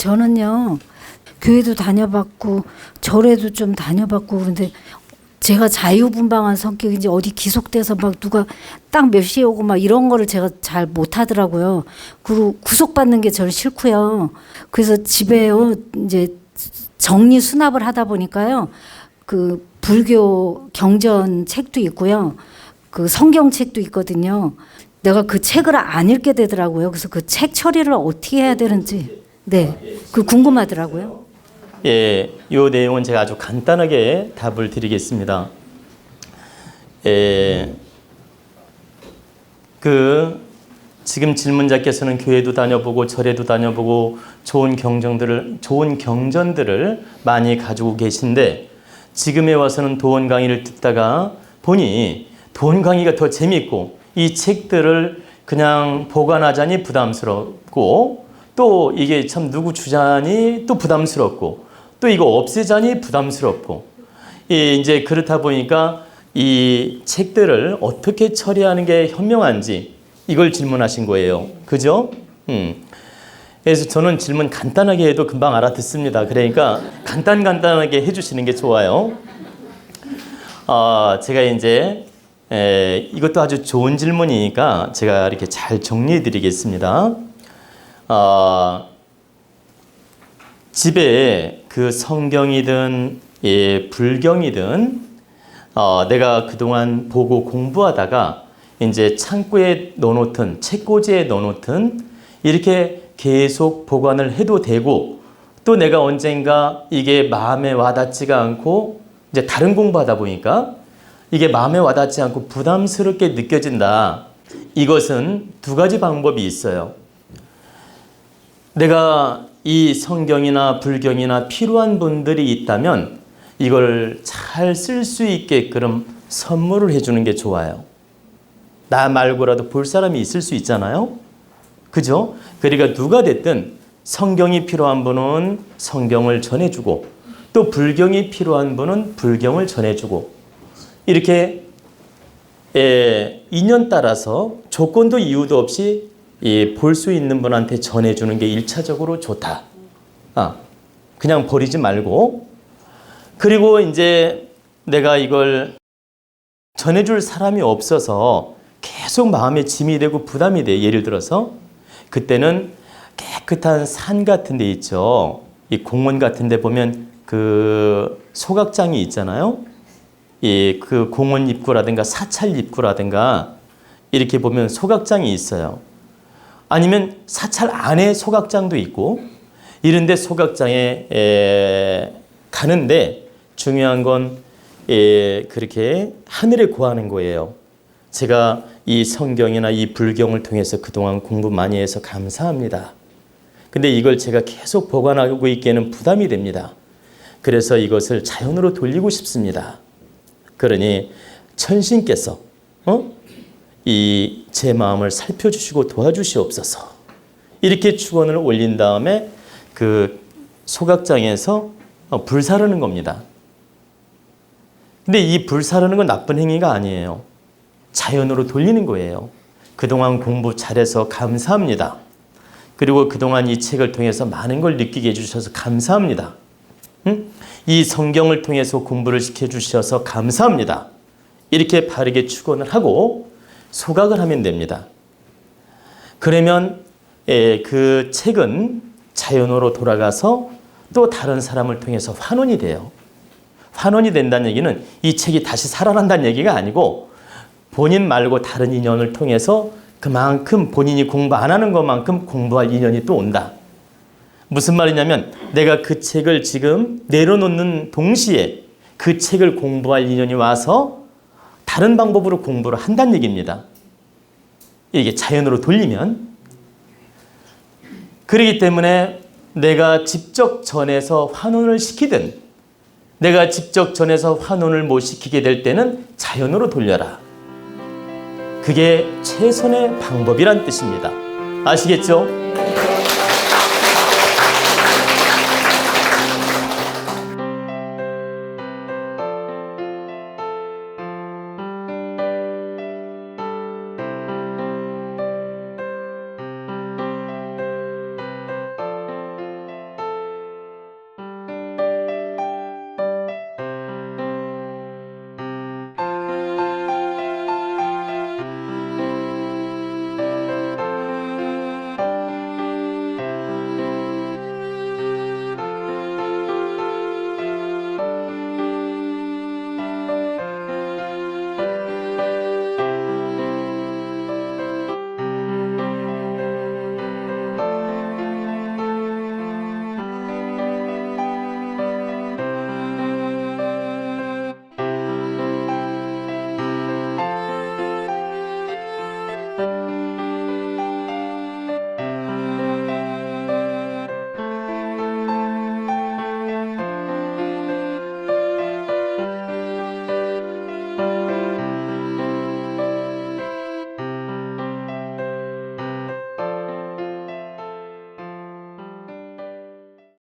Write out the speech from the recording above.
저는요 교회도 다녀봤고 절에도 좀 다녀봤고 그런데 제가 자유분방한 성격인지 어디 기속돼서 막 누가 딱 몇 시에 오고 막 이런 거를 제가 잘 못하더라고요. 그리고 구속받는 게 저는 싫고요. 그래서 집에요 이제 정리 수납을 하다 보니까요 그 불교 경전 책도 있고요. 그 성경 책도 있거든요. 내가 그 책을 안 읽게 되더라고요. 그래서 그 책 처리를 어떻게 해야 되는지 네, 그 궁금하더라고요. 예, 요 내용은 제가 아주 간단하게 답을 드리겠습니다. 예, 그 지금 질문자께서는 교회도 다녀보고 절에도 다녀보고 좋은 경전들을 좋은 경전들을 많이 가지고 계신데 지금에 와서는 도원 강의를 듣다가 보니 도원 강의가 더 재밌고 이 책들을 그냥 보관하자니 부담스럽고 또 이게 참 누구 주자니 또 부담스럽고 또 이거 없애자니 부담스럽고 이 이제 그렇다 보니까 이 책들을 어떻게 처리하는 게 현명한지 이걸 질문하신 거예요. 그죠? 음. 그래서 저는 질문 간단하게 해도 금방 알아듣습니다. 그러니까 간단 간단하게 해주시는 게 좋아요. 어, 제가 이제 에, 이것도 아주 좋은 질문이니까 제가 이렇게 잘 정리해 드리겠습니다. 어, 집에 그 성경이든 예, 불경이든 어, 내가 그동안 보고 공부하다가 이제 창고에 넣어놓든 책꽂이에 넣어놓든 이렇게 계속 보관을 해도 되고 또 내가 언젠가 이게 마음에 와닿지가 않고 이제 다른 공부하다 보니까 이게 마음에 와닿지 않고 부담스럽게 느껴진다. 이것은 두 가지 방법이 있어요. 내가 이 성경이나 불경이나 필요한 분들이 있다면 이걸 잘 쓸 수 있게끔 선물을 해주는 게 좋아요. 나 말고라도 볼 사람이 있을 수 있잖아요. 그죠? 그러니까 누가 됐든 성경이 필요한 분은 성경을 전해주고 또 불경이 필요한 분은 불경을 전해주고 이렇게 에, 인연 따라서 조건도 이유도 없이 볼 수 있는 분한테 전해주는 게 일차적으로 좋다. 아, 그냥 버리지 말고 그리고 이제 내가 이걸 전해줄 사람이 없어서 계속 마음에 짐이 되고 부담이 돼. 예를 들어서 그때는 깨끗한 산 같은 데 있죠. 이 공원 같은 데 보면 그 소각장이 있잖아요. 이 그 공원 입구라든가 사찰 입구라든가 이렇게 보면 소각장이 있어요. 아니면 사찰 안에 소각장도 있고 이런데 소각장에 에, 가는데 중요한 건 에, 그렇게 하늘에 구하는 거예요. 제가 이 성경이나 이 불경을 통해서 그동안 공부 많이 해서 감사합니다. 근데 이걸 제가 계속 보관하고 있기에는 부담이 됩니다. 그래서 이것을 자연으로 돌리고 싶습니다. 그러니 천신께서 어? 이 제 마음을 살펴주시고 도와주시옵소서. 이렇게 축원을 올린 다음에 그 소각장에서 어, 불 사르는 겁니다. 근데 이 불 사르는 건 나쁜 행위가 아니에요. 자연으로 돌리는 거예요. 그동안 공부 잘해서 감사합니다. 그리고 그동안 이 책을 통해서 많은 걸 느끼게 해주셔서 감사합니다. 응? 이 성경을 통해서 공부를 시켜주셔서 감사합니다. 이렇게 바르게 축원을 하고 소각을 하면 됩니다. 그러면 에, 그 책은 자연으로 돌아가서 또 다른 사람을 통해서 환원이 돼요. 환원이 된다는 얘기는 이 책이 다시 살아난다는 얘기가 아니고 본인 말고 다른 인연을 통해서 그만큼 본인이 공부 안 하는 것만큼 공부할 인연이 또 온다. 무슨 말이냐면 내가 그 책을 지금 내려놓는 동시에 그 책을 공부할 인연이 와서 다른 방법으로 공부를 한다는 얘기입니다. 이게 자연으로 돌리면 그렇기 때문에 내가 직접 전해서 환원을 시키든 내가 직접 전해서 환원을 못 시키게 될 때는 자연으로 돌려라. 그게 최선의 방법이란 뜻입니다. 아시겠죠?